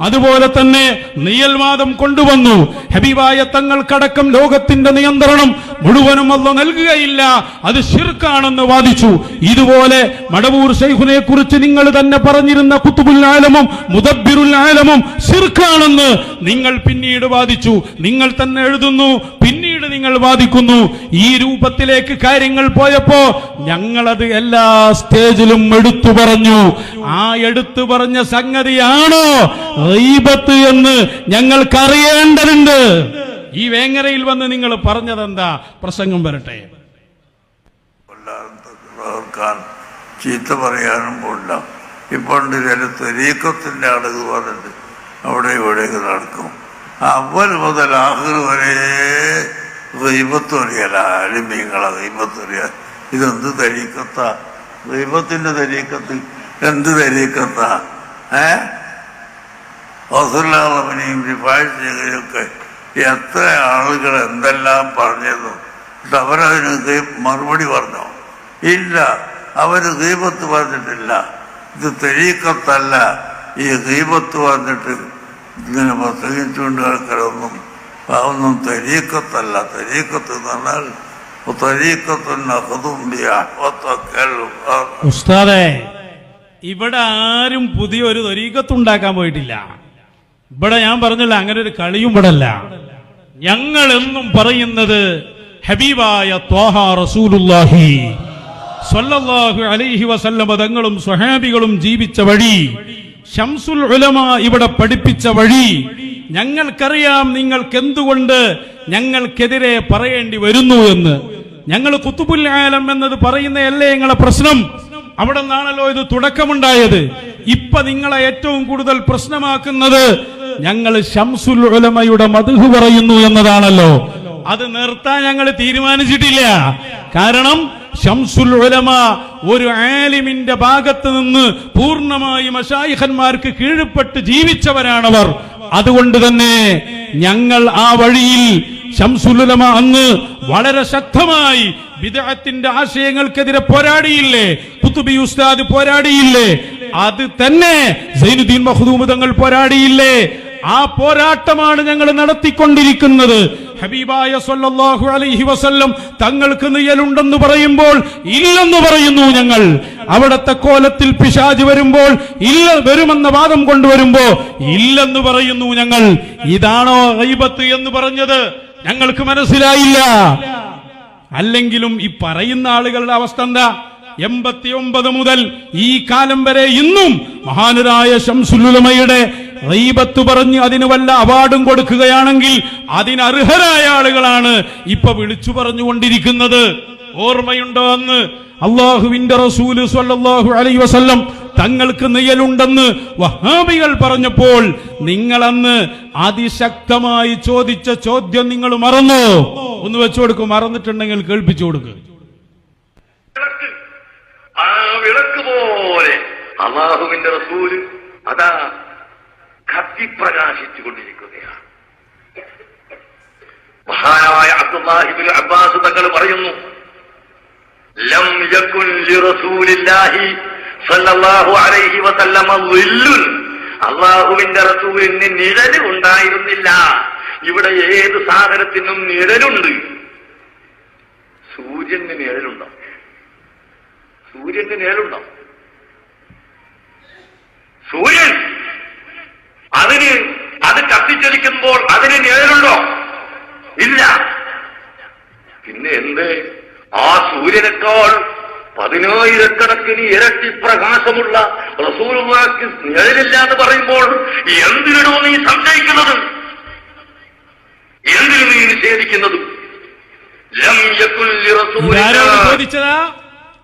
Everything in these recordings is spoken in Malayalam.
അതുപോലെ തന്നെ നിയൽവാദം കൊണ്ടുവന്നു. ഹബീബായ തങ്ങൾക്കടക്കം ലോകത്തിന്റെ നിയന്ത്രണം മുഴുവനും അല്ല നൽകുകയില്ല. അത് ഷിർക്കാണെന്ന് വാദിച്ചു. ഇതുപോലെ മടവൂർ ഷെയ്ഖുനെ കുറിച്ച് നിങ്ങൾ തന്നെ പറഞ്ഞിരുന്ന കുത്തുബുൽ ആലമും മുദബ്ബിറുൽ ആലമും ഷിർക്കാണെന്ന് നിങ്ങൾ പിന്നീട് വാദിച്ചു. നിങ്ങൾ തന്നെ എഴുതുന്നു പിന്നീട് നിങ്ങൾ വാദിക്കുന്നു. ഈ രൂപത്തിലേക്ക് കാര്യങ്ങൾ പോയപ്പോ ഞങ്ങളത് എല്ലാ സ്റ്റേജിലും എടുത്തു പറഞ്ഞു. ആ എടുത്തു പറഞ്ഞ സംഗതിയാണോ? റീബത്ത് എന്ന് ഞങ്ങൾക്കറിയേണ്ടതുണ്ട്. ഈ വേങ്ങരയിൽ വന്ന് നിങ്ങൾ പറഞ്ഞതെന്താ? പ്രസംഗം വരട്ടെ. ചീത്ത പറയാനും പോണ്ട. ഇപ്പോൾ ചില അടുക്ക് വന്നിട്ട് അവിടെ ഇവിടെ നടക്കും. അവൽ മുതൽ ആഹ് വരെ ദൈവത്തൊറിയല അലിമീങ്ങളെ ദൈവത്തൊറിയ ഇതെന്ത് തരീക്കത്ത? ദൈവത്തിന്റെ തരീക്കത്തിൽ എന്ത് തരീക്കത്ത? ഏ? ഹസുല്ലാളവനെയും റിഫാഴ്ചയൊക്കെ എത്ര ആളുകൾ എന്തെല്ലാം പറഞ്ഞതും എന്നിട്ട് അവരതിന് മറുപടി പറഞ്ഞോ? ഇല്ല അവർ ദീപത്ത് പറഞ്ഞിട്ടില്ല. ഇത് തെരീക്കത്തല്ല. ഈ ദീപത്ത് പറഞ്ഞിട്ട് ഇങ്ങനെ പ്രസംഗിച്ചുകൊണ്ട് ആൾക്കാരൊന്നും അതൊന്നും തെരീക്കത്തല്ല തെരീക്കത്ത് എന്ന് ഉസ്താദെ ഇവിടെ ആരും പുതിയൊരു തൊരീക്കത്തുണ്ടാക്കാൻ പോയിട്ടില്ല. ഇവിടെ ഞാൻ പറഞ്ഞില്ല അങ്ങനെ ഒരു കളിയും ഇവിടെ അല്ല ഞങ്ങൾ എന്നും പറയുന്നത് ഹബീബായ ത്വാഹ റസൂലുല്ലാഹി അലൈഹി വസല്ലമ തങ്ങളും സ്വഹാബികളും ജീവിച്ച വഴി ഷംസുൽ ഉലമ ഇവിടെ പഠിപ്പിച്ച വഴി ഞങ്ങൾക്കറിയാം നിങ്ങൾക്ക് എന്തുകൊണ്ട് ഞങ്ങൾക്കെതിരെ പറയേണ്ടി വരുന്നു എന്ന്. ഞങ്ങൾ കുത്തുബുൽ ആലം എന്നത് പറയുന്നതല്ലേ ഞങ്ങളെ പ്രശ്നം? അവിടെ നിന്നാണല്ലോ ഇത് തുടക്കമുണ്ടായത്. ഇപ്പൊ നിങ്ങളെ ഏറ്റവും കൂടുതൽ പ്രശ്നമാക്കുന്നത് ഞങ്ങൾ ഷംസുൽ ഉലമയുടെ മധു പറയുന്നു എന്നതാണല്ലോ. അത് നിർത്താൻ ഞങ്ങൾ തീരുമാനിച്ചിട്ടില്ല. കാരണം ഷംസുൽ ഉലമ ഒരു ആലിമിന്റെ ഭാഗത്ത് നിന്ന് പൂർണമായി മഷായിഖന്മാർക്ക് കീഴ്പ്പെട്ട് ജീവിച്ചവരാണവർ. അതുകൊണ്ട് തന്നെ ഞങ്ങൾ ആ വഴിയിൽ ശംസുലുലമ അന്ന് വളരെ ശക്തമായി വിദേഹത്തിന്റെ ആശയങ്ങൾക്കെതിരെ പോരാടിയില്ലേ? കുത്തുബി ഉസ്താദ് പോരാടിയില്ലേ? അത് തന്നെ സൈനുദ്ദീൻ മഹദൂമ് തങ്ങൾ പോരാടിയില്ലേ? ആ പോരാട്ടമാണ് ഞങ്ങൾ നടത്തിക്കൊണ്ടിരിക്കുന്നത്. ഹബീബായ സല്ലല്ലാഹു അലൈഹി വസല്ലം തങ്ങൾക്ക് നിയലുണ്ടെന്ന് പറയുമ്പോൾ ഇല്ലെന്ന് പറയുന്നു ഞങ്ങൾ. അവിടത്തെ കോലത്തിൽ പിശാജ് വരുമ്പോൾ ഇല്ല വരുമെന്ന വാദം കൊണ്ടുവരുമ്പോ ഇല്ലെന്ന് പറയുന്നു ഞങ്ങൾ. ഇതാണോ ഗൈബത്ത് എന്ന് പറഞ്ഞത്? ഞങ്ങൾക്ക് മനസ്സിലായില്ല. അല്ലെങ്കിലും ഈ പറയുന്ന ആളുകളുടെ അവസ്ഥ എന്താ? എൺപത്തി ഒമ്പത് മുതൽ ഈ കാലം വരെ ഇന്നും മഹാനരായ ശംസുലുലമയുടെ റീബത്ത് പറഞ്ഞ് അതിന് വല്ല അവാർഡും കൊടുക്കുകയാണെങ്കിൽ അതിനർഹരായ ആളുകളാണ് ഇപ്പൊ വിളിച്ചു പറഞ്ഞുകൊണ്ടിരിക്കുന്നത്. ഓർമ്മയുണ്ടോ അന്ന്? അള്ളാഹുവിന്റെ റസൂൽ സ്വല്ലല്ലാഹു അലൈഹി വസല്ലം തങ്ങൾക്ക് നിയലുണ്ടെന്ന് വഹാബികൾ പറഞ്ഞപ്പോൾ നിങ്ങളന്ന് അതിശക്തമായി ചോദിച്ച ചോദ്യം നിങ്ങൾ മറന്നു? ഒന്ന് വെച്ചു കൊടുക്കും മറന്നിട്ടുണ്ടെങ്കിൽ കേൾപ്പിച്ചു കൊടുക്കുക ആ വിളക്ക് പോലെ അള്ളാഹുവിന്റെ റസൂൽ അതാ കത്തിപ്രകാശിച്ചു കൊണ്ടിരിക്കുകയാണ് മഹാനായ അബ്ദുല്ലാഹിബിൻ അബ്ബാസ് തങ്ങൾ പറയുന്നു ലം യകുൻ ലിറസൂലില്ലാഹി സല്ലല്ലാഹു അലൈഹി വസല്ലമ വില്ലുൻ അള്ളാഹുവിന്റെ റസൂലിന് നിഴൽ ഉണ്ടായിരുന്നില്ല. ഇവിടെ ഏത് സാധനത്തിനും നിഴലുണ്ട്. സൂര്യന് നിഴലുണ്ടോ? സൂര്യന്റെ നിഴലുണ്ടോ? സൂര്യൻ കത്തിച്ചൊലിക്കുമ്പോൾ അതിന് നിഴലുണ്ടോ ഇല്ല. പിന്നെ എന്ത്? ആ സൂര്യനേക്കാൾ പതിനായിരക്കണക്കിന് ഇരട്ടി പ്രകാശമുള്ള റസൂലുള്ളാഹിക്ക് നിഴലില്ല എന്ന് പറയുമ്പോൾ എന്തിനോ നീ സംശയിക്കുന്നത്? എന്തിനു നീ നിഷേധിക്കുന്നത്?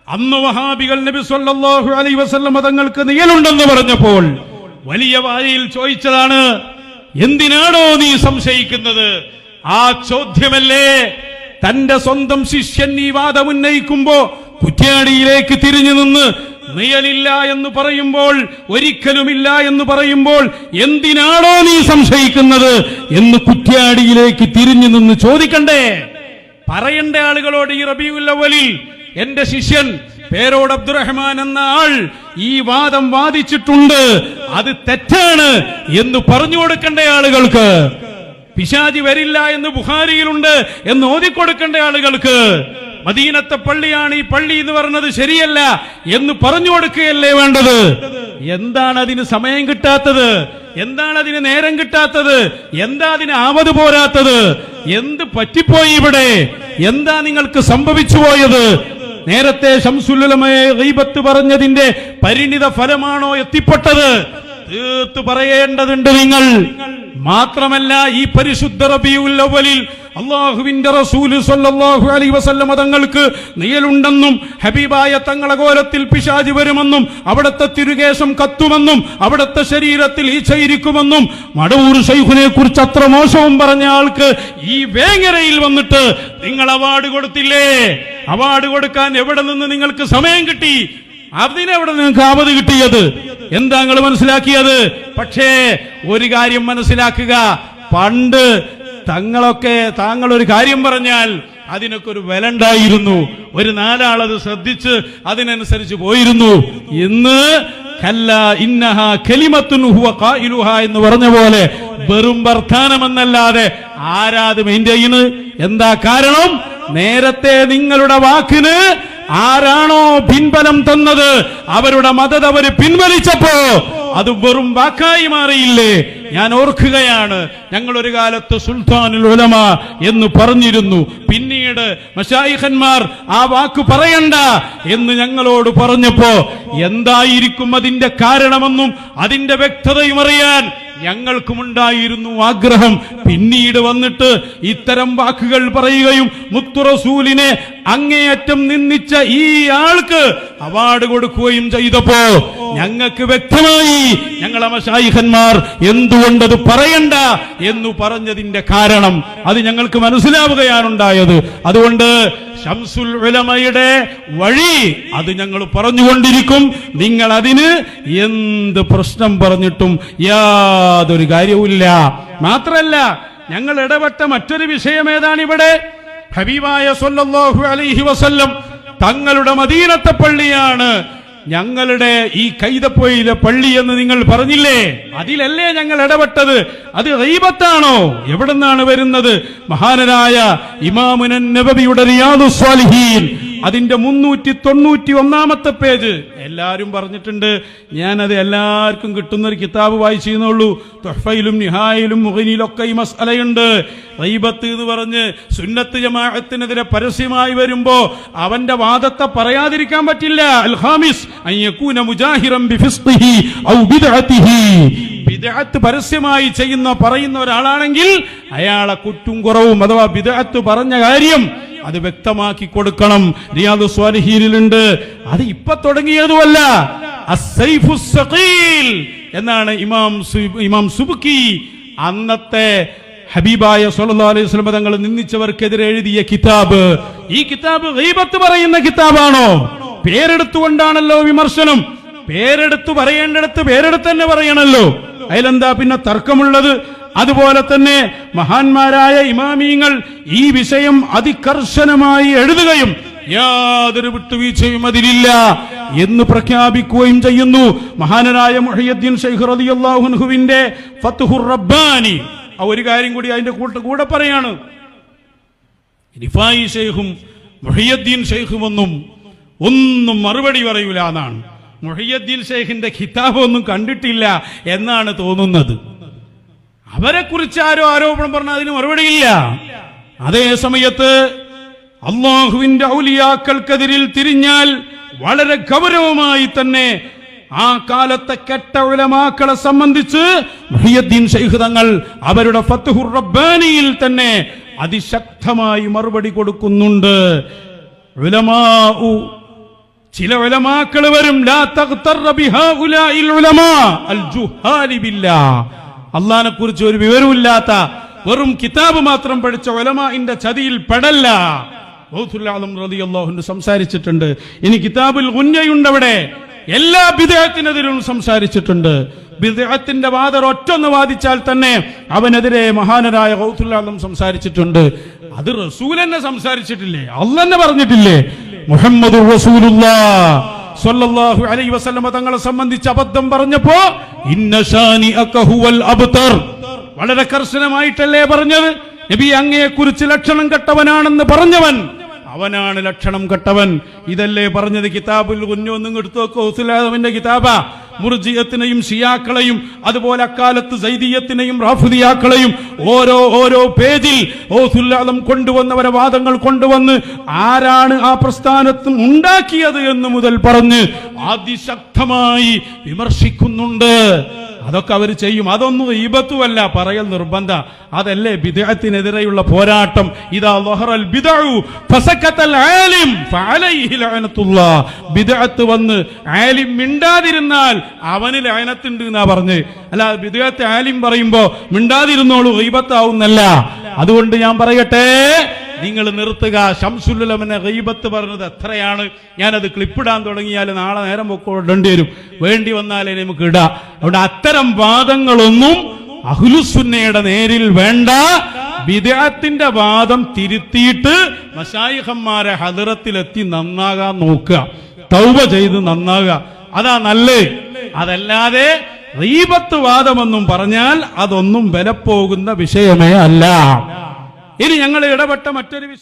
അന്ന് വഹാബികൾ നബി സല്ലല്ലാഹു അലൈഹി വസല്ലം തങ്ങൾക്ക് നിയലുണ്ടെന്ന് പറഞ്ഞപ്പോൾ വലിയ വായിൽ ചോദിച്ചതാണ് എന്തിനാണോ നീ സംശയിക്കുന്നത്? ആ ചോദ്യമല്ലേ തന്റെ സ്വന്തം ശിഷ്യൻ ഈ വാദം ഉന്നയിക്കുമ്പോ കുറ്റ്യാടിയിലേക്ക് തിരിഞ്ഞു നിന്ന് നിയലില്ല എന്ന് പറയുമ്പോൾ ഒരിക്കലുമില്ല എന്ന് പറയുമ്പോൾ എന്തിനാണോ നീ സംശയിക്കുന്നത് എന്ന് കുറ്റ്യാടിയിലേക്ക് തിരിഞ്ഞു നിന്ന് ചോദിക്കണ്ടേ? പറയണ്ട ആളുകളോട് ഈ റബീഉൽ അവലിൽ എന്റെ ശിഷ്യൻ പേരോട് അബ്ദുറഹ്മാൻ എന്ന ആൾ ഈ വാദം വാദിച്ചിട്ടുണ്ട്. അത് തെറ്റാണ് എന്ന് പറഞ്ഞു കൊടുക്കേണ്ട ആളുകൾക്ക്. പിശാജി വരില്ല എന്ന് ബുഹാരിയിലുണ്ട് എന്ന് ഓതിക്കൊടുക്കേണ്ട ആളുകൾക്ക്. മദീനത്തെ പള്ളിയാണ് ഈ പള്ളി എന്ന് പറഞ്ഞത് ശരിയല്ല എന്ന് പറഞ്ഞു കൊടുക്കുകയല്ലേ വേണ്ടത്? എന്താണ് അതിന് സമയം കിട്ടാത്തത്? എന്താണ് അതിന് നേരം കിട്ടാത്തത്? എന്താ അതിന് ആവത് പോരാത്തത്? എന്ത് പറ്റിപ്പോയി ഇവിടെ? എന്താ നിങ്ങൾക്ക് സംഭവിച്ചു പോയത്? നേരത്തെ ഷംസുല്ലമയെ ഗീബത്ത് പറഞ്ഞതിന്റെ പരിണിത ഫലമാണോ എത്തിപ്പെട്ടത്? തീർത്ത് പറയേണ്ടതുണ്ട് നിങ്ങൾ. മാത്രമല്ല ഈ പരിശുദ്ധ റബിയുൽ അവലിൽ അള്ളാഹുവിന്റെ റസൂൽ സല്ലല്ലാഹു അലൈഹി വസല്ലം തങ്ങൾക്ക് നീലുണ്ടെന്നും ഹബീബായ തങ്ങളെ കോലത്തിൽ പിശാജി വരുമെന്നും അവിടുത്തെ തിരുകേശം കത്തുമെന്നും അവിടുത്തെ ശരീരത്തിൽ ഈച്ചയിരിക്കുമെന്നും മടവൂർ ഷൈഖുനെ കുറിച്ച് അത്ര മോശവും പറഞ്ഞ ആൾക്ക് ഈ വേങ്ങരയിൽ വന്നിട്ട് നിങ്ങൾ അവാർഡ് കൊടുത്തില്ലേ? അവാർഡ് കൊടുക്കാൻ എവിടെ നിന്ന് നിങ്ങൾക്ക് സമയം കിട്ടി? അതിനെവിടെ നിങ്ങൾക്ക് അവധി കിട്ടിയത്? എന്താ നിങ്ങൾ മനസ്സിലാക്കിയത്? പക്ഷേ ഒരു കാര്യം മനസ്സിലാക്കുക. പണ്ട് തങ്ങളൊക്കെ താങ്കൾ ഒരു കാര്യം പറഞ്ഞാൽ അതിനൊക്കെ ഒരു വില ഉണ്ടായിരുന്നു ഒരു നാലാളത് ശ്രദ്ധിച്ച് അതിനനുസരിച്ച് പോയിരുന്നു. ഇന്ന് കല്ല ഇന്നഹ കലിമത്തുൻ ഖായിലുഹ എന്ന് പറഞ്ഞ പോലെ വെറും വർത്താനമെന്നല്ലാതെ ആരാത് മെയിൻ ചെയ്യുന്നു എന്താ കാരണം? നേരത്തെ നിങ്ങളുടെ വാക്കിന് ആരാണോ പിൻബലം തന്നത്? അവരുടെ മതത അവർ പിൻവലിച്ചപ്പോ അത് വെറും വാക്കായി മാറിയില്ലേ? ഞാൻ ഓർക്കുകയാണ് ഞങ്ങൾ ഒരു കാലത്ത് സുൽത്താനുൽ ഉലമ എന്ന് പറഞ്ഞിരുന്നു. പിന്നീട് മഷായിഖന്മാർ ആ വാക്ക് പറയണ്ട എന്ന് ഞങ്ങളോട് പറഞ്ഞപ്പോ എന്തായിരിക്കും അതിന്റെ കാരണമെന്നും അതിന്റെ വ്യക്തതയും അറിയാൻ ഞങ്ങൾക്കുമുണ്ടായിരുന്നു ആഗ്രഹം. പിന്നീട് വന്നിട്ട് ഇത്തരം വാക്കുകൾ പറയുകയും മുത്തുറസൂലിനെ അങ്ങേയറ്റം നിന്ദിച്ച ഈ ആൾക്ക് അവാർഡ് കൊടുക്കുകയും ചെയ്തപ്പോ ഞങ്ങൾക്ക് വ്യക്തമായി ഞങ്ങളെ മഷായിഖന്മാർ എന്തുകൊണ്ടത് പറയണ്ട എന്ന് പറഞ്ഞതിന്റെ കാരണം അത് ഞങ്ങൾക്ക് മനസ്സിലാവുകയാണ് ഉണ്ടായത് അതുകൊണ്ട് ഷംസുൽ ഉലമയുടെ വഴി അത് ഞങ്ങൾ പറഞ്ഞുകൊണ്ടിരിക്കും. നിങ്ങൾ അതിന് എന്ത് പ്രശ്നം പറഞ്ഞിട്ടും യാതൊരു കാര്യവുമില്ല. മാത്രല്ല ഞങ്ങൾ ഇടപെട്ട മറ്റൊരു വിഷയം ഏതാണ് ഇവിടെ? ഹബീബായ സൊല്ലാഹു അലൈഹി വസല്ലം തങ്ങളുടെ മദീനത്തെ പള്ളിയാണ്. ഞങ്ങളുടെ ഈ കൈതപ്പൊയിലെ പള്ളി എന്ന് നിങ്ങൾ പറഞ്ഞില്ലേ? അതിലല്ലേ ഞങ്ങൾ ഇടപെട്ടത്? അത് റീബത്താണോ എവിടുന്നാണ് വരുന്നത്? മഹാനരായ ഇമാമുനൻ നബബിയുടെ റിയാദു സ്വാലിഹീൻ അതിന്റെ മുന്നൂറ്റി തൊണ്ണൂറ്റി ഒന്നാമത്തെ പേജ്. എല്ലാവരും പറഞ്ഞിട്ടുണ്ട് ഞാനത് എല്ലാവർക്കും കിട്ടുന്ന ഒരു കിതാബ് വായിച്ചിരുന്നുള്ളൂ തൊഹഫയിലും നിഹായിലും മുഹനിയിലൊക്കെ ഈ മസലയുണ്ട് റൈബത്ത് എന്ന് പറഞ്ഞ് സുന്നത്ത് ജമാഅത്തിനെതിരെ പരസ്യമായി വരുമ്പോ അവന്റെ വാദത്തെ പറയാതിരിക്കാൻ പറ്റില്ല. അൽഹാമിസ് മുജാഹിറം ബിദ്അത്ത് പരസ്യമായി ചെയ്യുന്ന പറയുന്ന ഒരാളാണെങ്കിൽ അയാളെ കുറ്റും കുറവും അഥവാ പറഞ്ഞ കാര്യം അത് വ്യക്തമാക്കി കൊടുക്കണം. റിയാദു സ്വാലിഹീനിലുണ്ട്. അത് ഇപ്പൊ തുടങ്ങിയതുമല്ല. എന്നാണ് ഇമാം ഇമാം സുബുക്കി അന്നത്തെ ഹബീബായ സല്ലല്ലാഹു അലൈഹി തങ്ങൾ നിന്ദിച്ചവർക്കെതിരെ എഴുതിയ കിതാബ്. ഈ കിതാബ് ഗീബത്ത് പറയുന്ന കിതാബാണോ? പേരെടുത്തുകൊണ്ടാണല്ലോ വിമർശനം. പേരെടുത്തു പറയേണ്ടടുത്ത് പേരെടുത്ത് തന്നെ പറയണല്ലോ. അതിലെന്താ പിന്നെ തർക്കമുള്ളത്? അതുപോലെ തന്നെ മഹാന്മാരായ ഇമാമിയങ്ങൾ ഈ വിഷയം അതികർശനമായി എഴുതുകയും യാതൊരു വിട്ടുവീഴ്ചയും അതിലില്ല എന്ന് പ്രഖ്യാപിക്കുകയും ചെയ്യുന്നു. മഹാനരായ മുഹയ്യദ്ദീൻ ഷെയ്ഖ് റളിയല്ലാഹു അൻഹുവിന്റെ ഫത്ഹുർ റബ്ബാനി. ആ ഒരു കാര്യം കൂടി അതിന്റെ കൂട്ട കൂടെ പറയാണ്. റിഫായി ഷെയ്ഖും മുഹയ്യദ്ദീൻ ഷെയ്ഖും ഒന്നും ഒന്നും മറുപടി പറയൂല എന്നാണ്. മുഹയ്യദ്ദീൻ ഷെയ്ഖിന്റെ ഖിതാബ് ഒന്നും കണ്ടിട്ടില്ല എന്നാണ് തോന്നുന്നത്. അവരെ കുറിച്ച് ആരോ ആരോപണം പറഞ്ഞ അതിന് മറുപടിയില്ല അതേ സമയത്ത് അള്ളാഹുവിന്റെ ഔലിയാക്കൾക്കെതിരിൽ തിരിഞ്ഞാൽ വളരെ ഗൗരവമായി തന്നെ ആ കാലത്തെ കെട്ട ഉലമാക്കളെ സംബന്ധിച്ച് തങ്ങൾ അവരുടെ ഫത്തുഹുർ റബ്ബാനിയിൽ തന്നെ അതിശക്തമായി മറുപടി കൊടുക്കുന്നുണ്ട്. ചില ഉലമാക്കൾ വരും ലാ ബിഹാഉലാഇൽ ഉലമാ അൽ ജുഹാലി ബില്ലാഹ് അള്ളാഹിനെ കുറിച്ച് ഒരു വിവരമില്ലാത്ത വെറും കിതാബ് മാത്രം പഠിച്ച ഒലമാന്റെ ചതിയിൽ പെടല്ല. റളിയല്ലാഹു സംസാരിച്ചിട്ടുണ്ട്. ഇനി കിതാബിൽ ഉന്നയുണ്ടവിടെ എല്ലാ വിദേഹത്തിനെതിരും സംസാരിച്ചിട്ടുണ്ട്. ബിദ്അത്തിന്റെ വാദർ ഒറ്റൊന്ന് വാദിച്ചാൽ തന്നെ അവനെതിരെ മഹാനരായ ഗൗസുല്ലാദം സംസാരിച്ചിട്ടുണ്ട്. അത് റസൂൽ എന്നെ സംസാരിച്ചിട്ടില്ലേ? അല്ലെന്നെ പറഞ്ഞിട്ടില്ലേ? മുഹമ്മദ് സ്വല്ലല്ലാഹു അലൈഹി വസല്ലമ തങ്ങളെ സംബന്ധിച്ച് അബദ്ധം പറഞ്ഞപ്പോ അബ്തർ. വളരെ കർശനമായിട്ടല്ലേ പറഞ്ഞത്? നബി അങ്ങയെക്കുറിച്ച് ലക്ഷണം കെട്ടവനാണെന്ന് പറഞ്ഞവൻ. അവനാണ് ലക്ഷണം കെട്ടവൻ. ഇതല്ലേ പറഞ്ഞത്? കിതാബുൽ കുഞ്ഞു ഒന്നും എടുത്തു നോക്കോ ഹുസുലാദമിന്റെ കിതാബ. മുർജിയത്തിനെയും ഷിയാക്കളെയും അതുപോലെ അക്കാലത്ത് സൈദീയത്തിനെയും റാഫുദിയാക്കളെയും ഓരോ ഓരോ പേജിൽ ഓസുല്ലാദം കൊണ്ടുവന്നവരെ വാദങ്ങൾ കൊണ്ടുവന്ന് ആരാണ് ആ പ്രസ്ഥാനത്ത് ഉണ്ടാക്കിയത് എന്ന് മുതൽ പറഞ്ഞ് അതിശക്തമായി വിമർശിക്കുന്നുണ്ട്. അതൊക്കെ അവർ ചെയ്യും. അതൊന്നും ഈബത്തുമല്ല പറയൽ നിർബന്ധ. അതല്ലേ ബിദഅത്തിനെതിരെയുള്ള പോരാട്ടം. ഇതാ ലഹറൽ ബിദഅത്ത് വന്ന് ആലിം മിണ്ടാതിരുന്നാൽ അവന് ലഅനത്തുണ്ട് എന്നാ പറഞ്ഞ്. അല്ല ബിദഅത്ത് ആലിം പറയുമ്പോ മിണ്ടാതിരുന്നോളൂ ഗീബത്താവുന്നല്ല അതുകൊണ്ട് ഞാൻ പറയട്ടെ നിങ്ങൾ നിർത്തുക. ഷംസുല്ലമനെ റീബത്ത് പറഞ്ഞത് എത്രയാണ്? ഞാനത് ക്ലിപ്പിടാൻ തുടങ്ങിയാൽ നാളെ നേരം പൊക്കോടേണ്ടി വരും. വേണ്ടി വന്നാലേ നമുക്ക് ഇടാം. അവിടെ അത്തരം വാദങ്ങളൊന്നും അഹുലുസുന്നയുടെ നേരിൽ വേണ്ട. വിദേഹത്തിന്റെ വാദം തിരുത്തിയിട്ട് മഷായിഹന്മാരെ ഹദറത്തിലെത്തി നന്നാകാൻ നോക്കുക. തൗവ ചെയ്ത് നന്നാകുക അതാ നല്ലേ? അതല്ലാതെ റീബത്ത് വാദമെന്നും പറഞ്ഞാൽ അതൊന്നും വിലപ്പോകുന്ന വിഷയമേ അല്ല. ഇനി ഞങ്ങൾ ഇടപെട്ട മറ്റൊരു വിഷയം